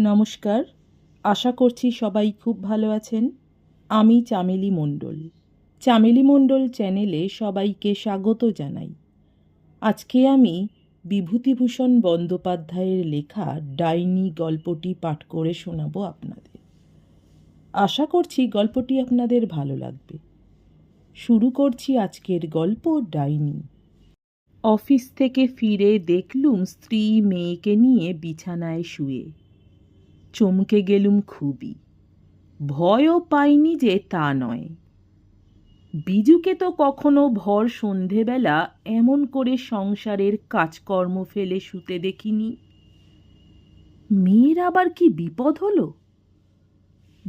নমস্কার। আশা করছি সবাই খুব ভালো আছেন। আমি চামেলি মণ্ডল। চামেলি মণ্ডল চ্যানেলে সবাইকে স্বাগত জানাই। আজকে আমি বিভূতিভূষণ বন্দ্যোপাধ্যায়ের লেখা ডাইনি গল্পটি পাঠ করে শোনাবো আপনাদের। আশা করছি গল্পটি আপনাদের ভালো লাগবে। শুরু করছি আজকের গল্প ডাইনি। অফিস থেকে ফিরে দেখলুম স্ত্রী মেয়েকে নিয়ে বিছানায় শুয়ে। চমকে গেলুম খুবই। ভয়ও পাইনি যে তা নয়। বিজুকে তো কখনো ভর সন্ধেবেলা এমন করে সংসারের কাজকর্ম ফেলে শুতে দেখিনি। মেয়ের আবার কি বিপদ হলো?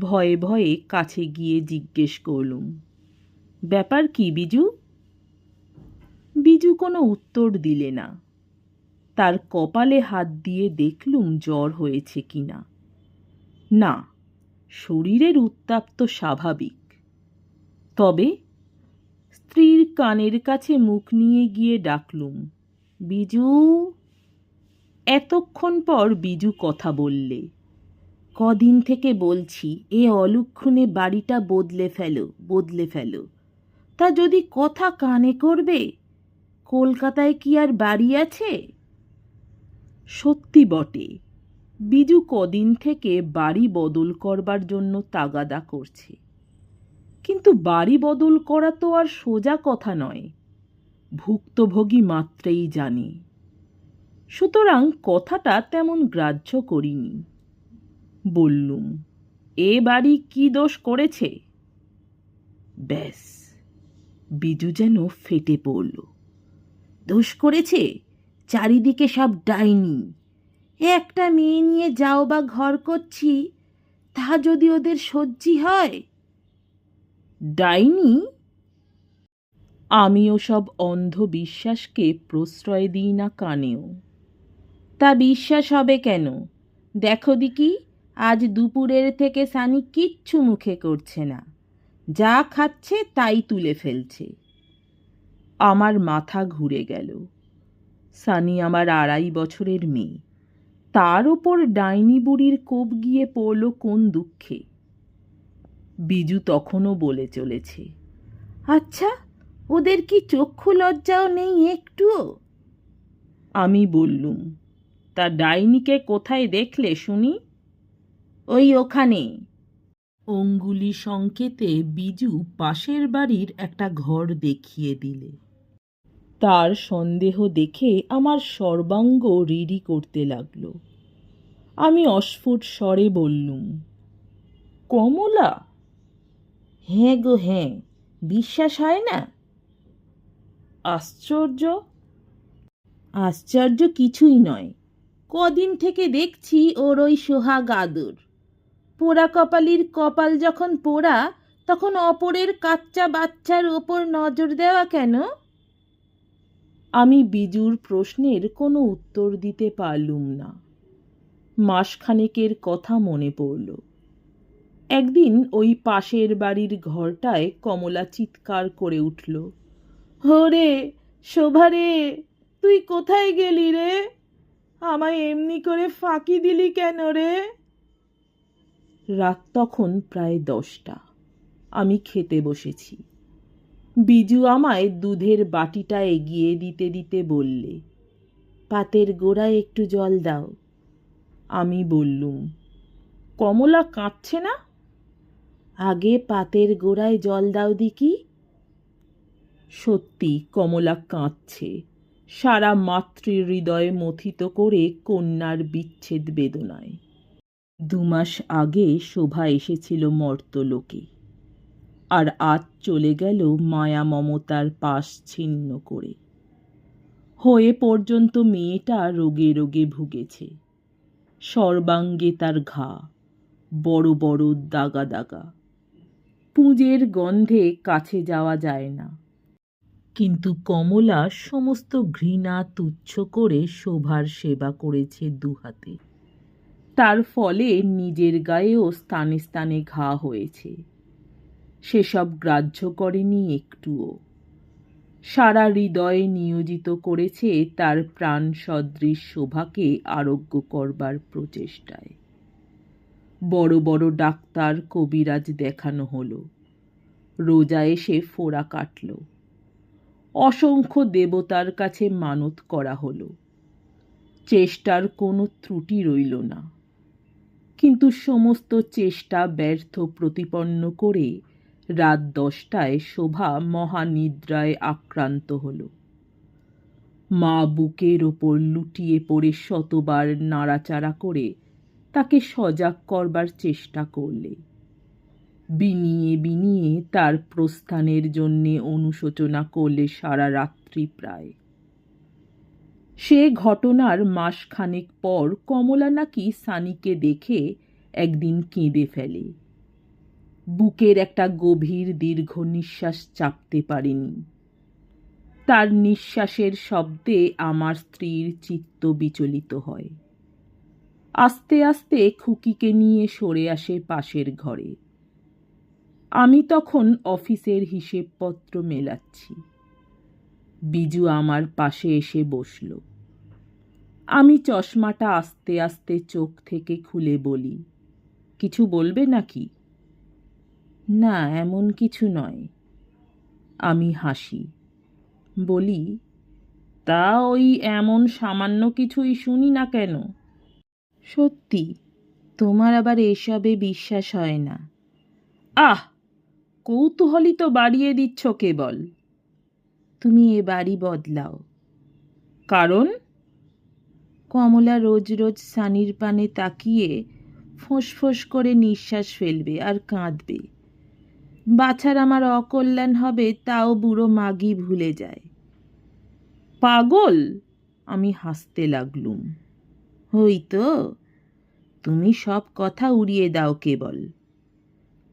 ভয়ে ভয়ে কাছে গিয়ে জিজ্ঞেস করলুম, ব্যাপার কি বিজু? বিজু কোনো উত্তর দিলে না। তার কপালে হাত দিয়ে দেখলুম জ্বর হয়েছে কিনা। না, শরীরের উত্তাপ তো স্বাভাবিক। তবে স্ত্রীর কানের কাছে মুখ নিয়ে গিয়ে ডাকলুম, বিজু। এতক্ষণ পর বিজু কথা বললে, কদিন থেকে বলছি, এ অলক্ষণে বাড়িটা বদলে ফেলো বদলে ফেলো। তা যদি কথা কানে করবে, কলকাতায় কি আর বাড়ি আছে? সত্যি বটে বিজু কদিন থেকে বাড়ি বদল করবার জন্য তাগাদা করছে। কিন্তু বাড়ি বদল করা তো আর সোজা কথা নয়। ভুক্তভোগী মাত্রেই জানি। সুতরাং কথাটা তেমন গ্রাহ্য করিনি। বললুম, এ বাড়ি কি দোষ করেছে? ব্যাস, বিজু যেন ফেটে পড়ল। দোষ করেছে? চারিদিকে সব ডাইনি। একটা মেয়ে নিয়ে যাও বা ঘর করছি, তা যদি ওদের সহ্যি হয়? ডাইনি, আমিও সব অন্ধবিশ্বাসকে প্রশ্রয় দিই না কানেও। তা বিশ্বাস হবে কেন? দেখো দিকি আজ দুপুরের থেকে সানি কিচ্ছু মুখে করছে না। যা খাচ্ছে তাই তুলে ফেলছে। আমার মাথা ঘুরে গেল। সানি আমার আড়াই বছরের মেয়ে। তার ওপর ডাইনি বুড়ির কোপ গিয়ে পড়ল কোন দুঃখে। বিজু তখনও বলে চলেছে আচ্ছা ওদের কি চক্ষু লজ্জাও নেই একটুও? আমি বললুম, তা ডাইনিকে কোথায় দেখলে শুনি? ওই ওখানে। অঙ্গুলি সংকেতে বিজু পাশের বাড়ির একটা ঘর দেখিয়ে দিলে। তার সন্দেহ দেখে আমার সর্বাঙ্গ রিরি করতে লাগল। আমি অস্ফুট স্বরে বললুম, কমলা? হ্যাঁ গো হ্যাঁ বিশ্বাস হয় না? আশ্চর্য? আশ্চর্য কিছুই নয়। কদিন থেকে দেখছি ওর ওই সোহা আদর পোড়া কপালির কপাল যখন পোড়া, তখন অপরের কাচ্চা বাচ্চার ওপর নজর দেওয়া কেন? আমি বিজুর প্রশ্নের কোনো উত্তর দিতে পারলুম না। মাসখানেকের কথা মনে পড়ল। একদিন ওই পাশের বাড়ির ঘরটায় কমলা চিৎকার করে উঠল, হরে শোভারে তুই কোথায় গেলি রে? আমায় এমনি করে ফাঁকি দিলি কেন রে? রাত তখন প্রায় দশটা। আমি খেতে বসেছি। বিজু আমায় দুধের বাটিটা এগিয়ে দিতে দিতে বললে, পাতের গোড়ায় একটু জল দাও। আমি বললুম, কমলা কাঁদছে না? আগে পাতের গোড়ায় জল দাও দিকি সত্যি কমলা কাঁদছে সারা মাতৃ হৃদয়ে মথিত করে কন্যার বিচ্ছেদ বেদনায়। দুমাস আগে শোভা এসেছিল মর্তলোকে। আর আজ চলে গেল মায়া মমতার পাশ ছিন্ন করে। হয়ে পর্যন্ত মেয়েটা রোগে রোগে ভুগেছে। সর্বাঙ্গে তার ঘা, বড় বড় দাগা দাগা। পুঁজের গন্ধে কাছে যাওয়া যায় না। কিন্তু কমলা সমস্ত ঘৃণা তুচ্ছ করে শোভার সেবা করেছে দুহাতে। তার ফলে নিজের গায়েও স্থানে স্থানে ঘা হয়েছে। সেসব গ্রাহ্য করেনি একটুও। সারা হৃদয়ে নিয়োজিত করেছে তার প্রাণ সদৃশ শোভাকে আরোগ্য করবার প্রচেষ্টায়। বড় বড় ডাক্তার কবিরাজ দেখানো হলো। রোজা এসে ফোড়া কাটল। অসংখ্য দেবতার কাছে মানত করা হলো। চেষ্টার কোনো ত্রুটি রইল না। কিন্তু সমস্ত চেষ্টা ব্যর্থ প্রতিপন্ন করে রাত দশটায় শোভা মহানিদ্রায় আক্রান্ত হল। মা বুকের ওপর লুটিয়ে পড়ে শতবার নাড়াচাড়া করে তাকে সজাগ করবার চেষ্টা করলে। বিনিয়ে বিনিয়ে তার প্রস্থানের জন্যে অনুশোচনা করলে সারা রাত্রি প্রায়। সে ঘটনার মাসখানেক পর কমলা নাকি সানিকে দেখে একদিন কেঁদে ফেলে। বুকের একটা গভীর দীর্ঘ নিঃশ্বাস চাপতে পারেনি। তার নিঃশ্বাসের শব্দে আমার স্ত্রীর চিত্ত বিচলিত হয়। আস্তে আস্তে খুকিকে নিয়ে সরে আসে পাশের ঘরে। আমি তখন অফিসের হিসেবপত্র মেলাচ্ছি। বিজু আমার পাশে এসে বসল। আমি চশমাটা আস্তে আস্তে চোখ থেকে খুলে বলি, কিছু বলবে নাকি? না, এমন কিছু নয়। আমি হাসি। বলি, তা ওই এমন সামান্য কিছুই শুনি না কেন? সত্যি, তোমার আবার এসবে বিশ্বাস হয় না। আহ, কৌতূহলী তো বাড়িয়ে দিচ্ছ কেবল। তুমি এ বাড়ি বদলাও। কারণ? কমলা রোজ রোজ সানির পানে তাকিয়ে ফোঁস ফোঁস করে নিঃশ্বাস ফেলবে আর কাঁদবে। বাছার আমার অকল্যাণ হবে, তাও বুড়ো মাগি ভুলে যায়। পাগল? আমি হাসতে লাগলুম। হই তো, তুমি সব কথা উড়িয়ে দাও কেবল।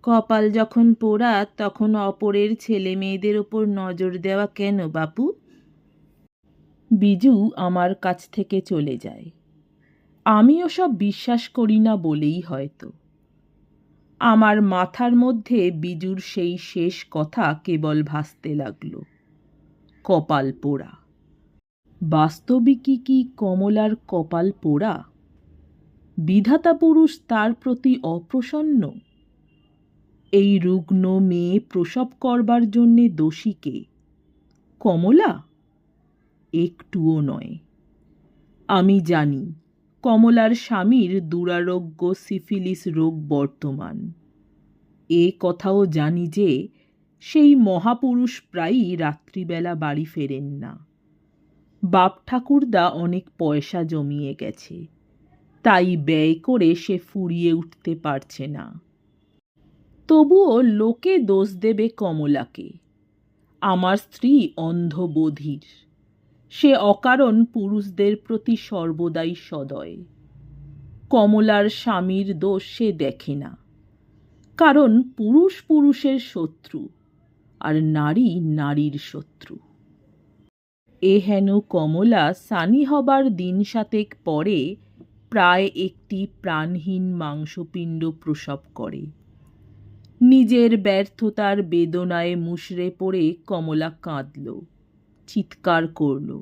কপাল যখন পোড়া, তখন অপরের ছেলে মেয়েদের ওপর নজর দেওয়া কেন বাপু? বিজু আমার কাছ থেকে চলে যায়। আমিও সব বিশ্বাস করি না বলেই হয়তো। আমার মাথার মধ্যে বিজুর সেই শেষ কথা কেবল ভাসতে লাগল। কপাল পোড়া। বাস্তবিকই কি কমলার কপাল পোড়া? বিধাতা পুরুষ তার প্রতি অপ্রসন্ন? এই রুগ্ন মেয়ে প্রসব করবার জন্যে দোষীকে কমলা? একটুও নয়। আমি জানি কমলার স্বামীর দুরারোগ্য সিফিলিস রোগ বর্তমান। এ কথাও জানি যে সেই মহাপুরুষ প্রায়ই রাত্রিবেলা বাড়ি ফেরেন না। বাপ ঠাকুরদা অনেক পয়সা জমিয়ে গেছে, তাই ব্যয় করে সে ফুরিয়ে উঠতে পারছে না। তবুও লোকে দোষ দেবে কমলাকে, আমার স্ত্রী অন্ধবোধির। সে অকারণ পুরুষদের প্রতি সর্বদাই সদয়। কমলার স্বামীর দোষ সে দেখে না। কারণ পুরুষ পুরুষের শত্রু, আর নারী নারীর শত্রু। এ হেন কমলা সানি হবার দিন সাতেক পরে প্রায় একটি প্রাণহীন মাংসপিণ্ড প্রসব করে। নিজের ব্যর্থতার বেদনায় মুশড়ে পড়ে কমলা কাঁদল। চিৎকার করল।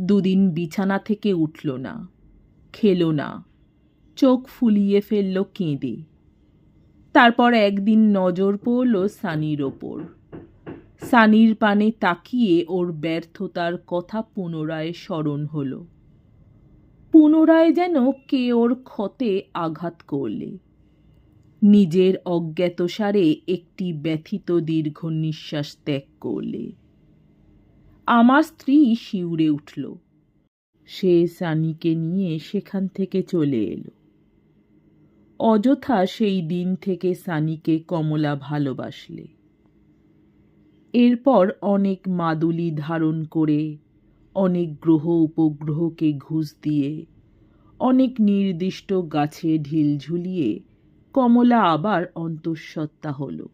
দুদিন বিছানা থেকে উঠল না, খেলো না, চোখ ফুলিয়ে ফেলল কেঁদে। তারপর একদিন নজর পড়ল সানির ওপর। সানির পানে তাকিয়ে ওর ব্যর্থতার কথা পুনরায় স্মরণ হল। পুনরায় যেন কে ওর ক্ষতে আঘাত করলে। নিজের অজ্ঞাতসারে একটি ব্যথিত দীর্ঘ নিঃশ্বাস ত্যাগ করলে। আমার স্ত্রী শিউরে উঠল। সে সানিকে নিয়ে সেখান থেকে চলে এলো। অযথা সেই দিন থেকে সানিকে কমলা ভালোবাসলে। এরপর অনেক মাদুলি ধারণ করে, অনেক গ্রহ উপগ্রহকে ঘুষ দিয়ে, অনেক নির্দিষ্ট গাছে ঢিল ঝুলিয়ে কমলা আবার অন্তঃসত্ত্বা হল।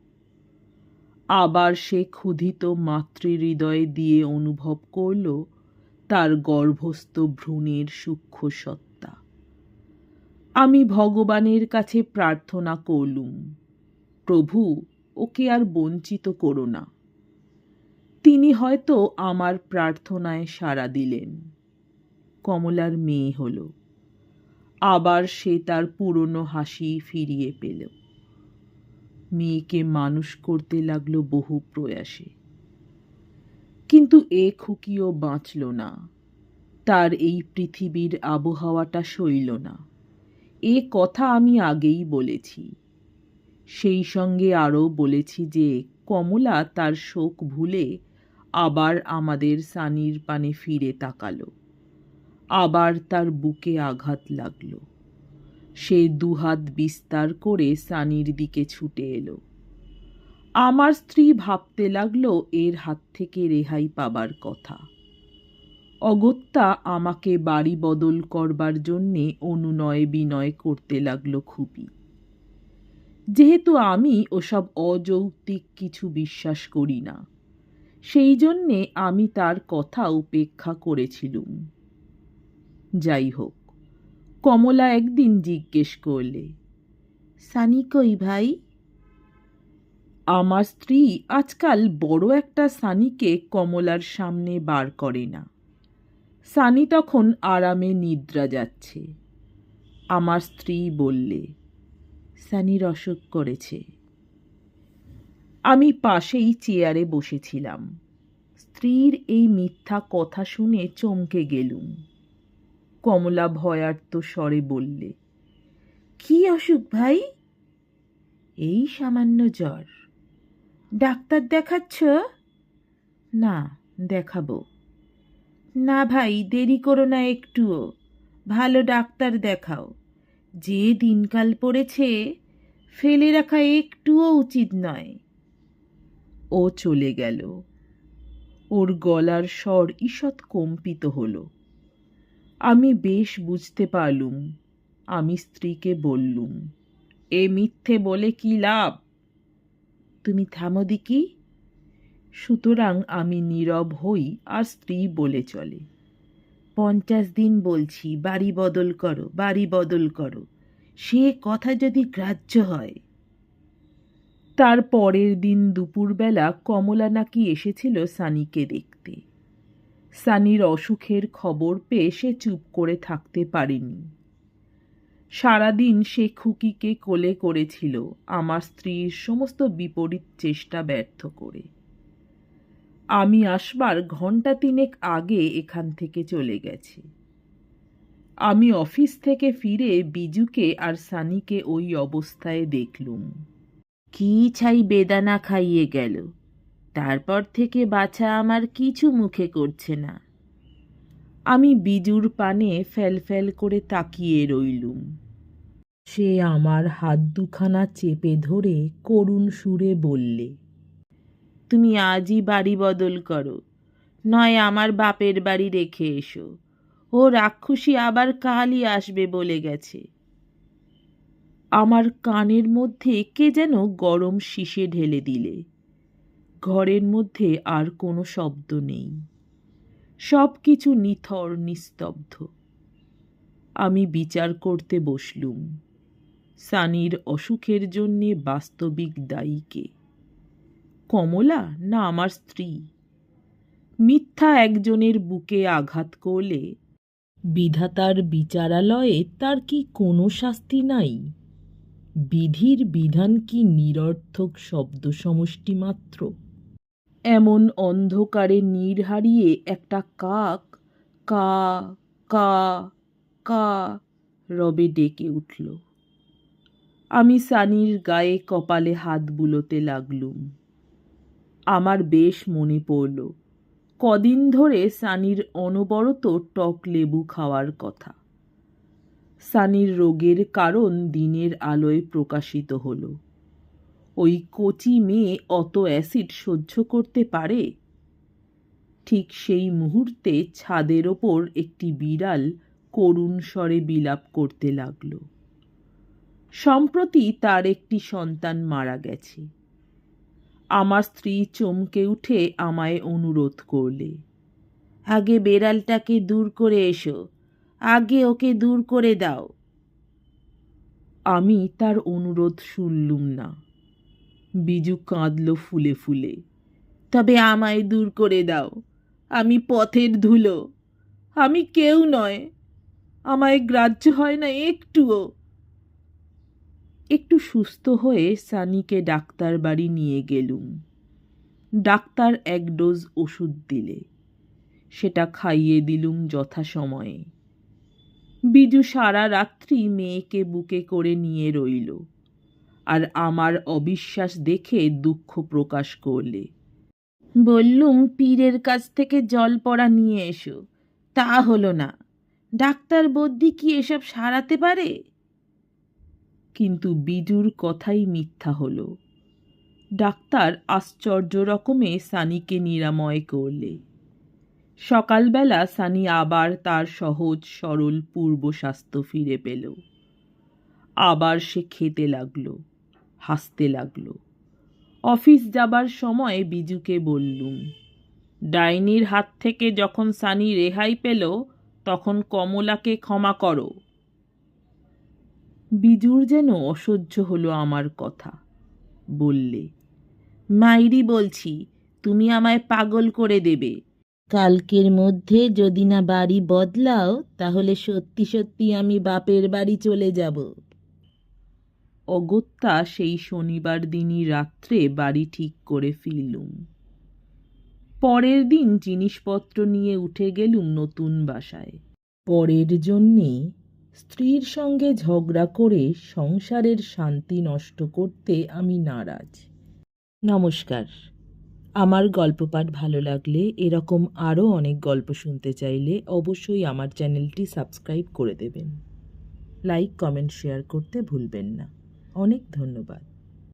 আবার সে ক্ষুধিত মাতৃহৃদয় দিয়ে অনুভব করল তার গর্ভস্থ ভ্রূণের সূক্ষ্ম সত্তা আমি ভগবানের কাছে প্রার্থনা করলুম, প্রভু, ওকে আর বঞ্চিত করো না। তিনি হয়তো আমার প্রার্থনায় সাড়া দিলেন। কমলার মেয়ে হল। আবার সে তার পুরনো হাসি ফিরিয়ে পেল। মেয়েকে মানুষ করতে লাগল বহু প্রয়াসে। কিন্তু এ খুকিও বাঁচল না। তার এই পৃথিবীর আবহাওয়াটা সইল না। এ কথা আমি আগেই বলেছি। সেই সঙ্গে আরও বলেছি যে, কমলা তার শোক ভুলে আবার আমাদের সানির পানে ফিরে তাকালো। আবার তার বুকে আঘাত লাগল। সে দুহাত বিস্তার করে সানির দিকে ছুটে এলো। আমার স্ত্রী ভাবতে লাগল এর হাত থেকে রেহাই পাবার কথা। অগত্যা আমাকে বাড়ি বদল করবার জন্যে অনুনয় বিনয় করতে লাগল খুবই। যেহেতু আমি ওসব অযৌক্তিক কিছু বিশ্বাস করি না, সেই জন্যে আমি তার কথা উপেক্ষা করেছিলুম। যাই হোক কমলা একদিন জিজ্ঞেস করলে, সানি কই ভাই? আমার স্ত্রী আজকাল বড় একটা সানিকে কমলার সামনে বার করে না। সানি তখন আরামে নিদ্রা যাচ্ছে। আমার স্ত্রী বললে সানির অসুখ করেছে। আমি পাশেই চেয়ারে বসেছিলাম। স্ত্রীর এই মিথ্যা কথা শুনে চমকে গেলুম। কমলা ভয়ার্ত স্বরে বললে, কি অসুখ ভাই? এই সামান্য জ্বর। ডাক্তার দেখাচ্ছ? না, দেখাবো। না ভাই, দেরি করো না একটুও। ভালো ডাক্তার দেখাও। যে দিনকাল পড়েছে, ফেলে রাখা একটুও উচিত নয়। ও চলে গেল। ওর গলার স্বর ঈষৎ কম্পিত হলো। আমি বেশ বুঝতে পারলুম। আমি স্ত্রীকে বললুম, এ মিথ্যে বলে কি লাভ? তুমি থামো দিকি। সুতরাং আমি নীরব হই আর স্ত্রী বলে চলে, পঞ্চাশ দিন বলছি, বাড়ি বদল করো, বাড়ি বদল করো। সে কথা যদি গ্রাহ্য হয়? তার পরের দিন দুপুরবেলা কমলা নাকি এসেছিল সানিকে দেখতে। সানির অসুখের খবর পেয়ে সে চুপ করে থাকতে পারেনি। সারাদিন সে খুকিকে কোলে করেছিল, আমার স্ত্রীর সমস্ত বিপরীত চেষ্টা ব্যর্থ করে। আমি আসবার ঘণ্টা তিনেক আগে এখান থেকে চলে গেছে। আমি অফিস থেকে ফিরে বিজুকে আর সানিকে ওই অবস্থায় দেখলুম। কি ছাই বেদানা খাইয়ে গেল? তারপর থেকে বাছা আমার কিছু মুখে করছে না। আমি বিজুর পানে ফ্যাল ফ্যাল করে তাকিয়ে রইলুম। সে আমার হাত দুখানা চেপে ধরে করুণ সুরে বললে, তুমি আজই বাড়ি বদল করো, নয় আমার বাপের বাড়ি রেখে এসো। ও রাক্ষসী আবার কালই আসবে বলে গেছে। আমার কানের মধ্যে কে যেন গরম শিশে ঢেলে দিলে। ঘরের মধ্যে আর কোনো শব্দ নেই। সব কিছু নিথর, নিস্তব্ধ। আমি বিচার করতে বসলুম, সানির অসুখের জন্যে বাস্তবিক দায়ীকে। কমলা না আমার স্ত্রী? মিথ্যা একজনের বুকে আঘাত করলে বিধাতার বিচারালয়ে তার কি কোনো শাস্তি নাই? বিধির বিধান কি নিরর্থক শব্দ সমষ্টি মাত্র? এমন অন্ধকারে নীর হারিয়ে একটা কাক, কা কা কা রবে ডেকে উঠল। আমি সানির গায়ে কপালে হাত বুলোতে লাগলুম। আমার বেশ মনে পড়ল, কদিন ধরে সানির অনবরত টক লেবু খাওয়ার কথা। সানির রোগের কারণ দিনের আলোয় প্রকাশিত হলো। ওই কচি মেয়ে অত অ্যাসিড সহ্য করতে পারে? ঠিক সেই মুহূর্তে ছাদের ওপর একটি বিড়াল করুণ স্বরে বিলাপ করতে লাগল। সম্প্রতি তার একটি সন্তান মারা গেছে। আমার স্ত্রী চমকে উঠে আমায় অনুরোধ করলে, আগে বেড়ালটাকে দূর করে এসো, আগে ওকে দূর করে দাও। আমি তার অনুরোধ শুনলুম না। বিজু কাঁদল ফুলে ফুলে। তবে আমায় দূর করে দাও, আমি পথের ধুলো। আমি কেউ নয়, আমায় গ্রাহ্য হয় না একটুও। একটু সুস্থ হয়ে সানিকে ডাক্তার বাড়ি নিয়ে গেলুম। ডাক্তার এক ডোজ ওষুধ দিলে। সেটা খাইয়ে দিলুম যথাসময়ে। বিজু সারা রাত্রি মেয়েকে বুকে করে নিয়ে রইল। আর আমার অবিশ্বাস দেখে দুঃখ প্রকাশ করলে। বললুম পীরের কাছ থেকে জল পড়া নিয়ে এসো। তা হলো না। ডাক্তার বদ্যি কি এসব সারাতে পারে? কিন্তু বিজুর কথাই মিথ্যা হলো। ডাক্তার আশ্চর্য রকমে সানিকে নিরাময় করলে। সকালবেলা সানি আবার তার সহজ সরল পূর্ব স্বাস্থ্য ফিরে পেল। আবার সে খেতে লাগল। হাসতে লাগল। অফিস যাবার সময় বিজুকে বললুম, ডাইনির হাত থেকে যখন সানি রেহাই পেল, তখন কমলাকে ক্ষমা করো। বিজুর যেন অসহ্য হলো আমার কথা। বললে, মাইরি বলছি, তুমি আমায় পাগল করে দেবে। কালকের মধ্যে যদি না বাড়ি বদলাও, তাহলে সত্যি সত্যি আমি বাপের বাড়ি চলে যাব। অগত্যা সেই শনিবার দিনই রাত্রে বাড়ি ঠিক করে ফিরলুম। পরের দিন জিনিসপত্র নিয়ে উঠে গেলুম নতুন বাসায়। পরের জন্যে স্ত্রীর সঙ্গে ঝগড়া করে সংসারের শান্তি নষ্ট করতে আমি নারাজ। নমস্কার, আমার গল্প পাঠ ভালো লাগলে এরকম আরও অনেক গল্প শুনতে চাইলে অবশ্যই আমার চ্যানেলটি সাবস্ক্রাইব করে দেবেন। লাইক, কমেন্ট, শেয়ার করতে ভুলবেন না। অনেক ধন্যবাদ।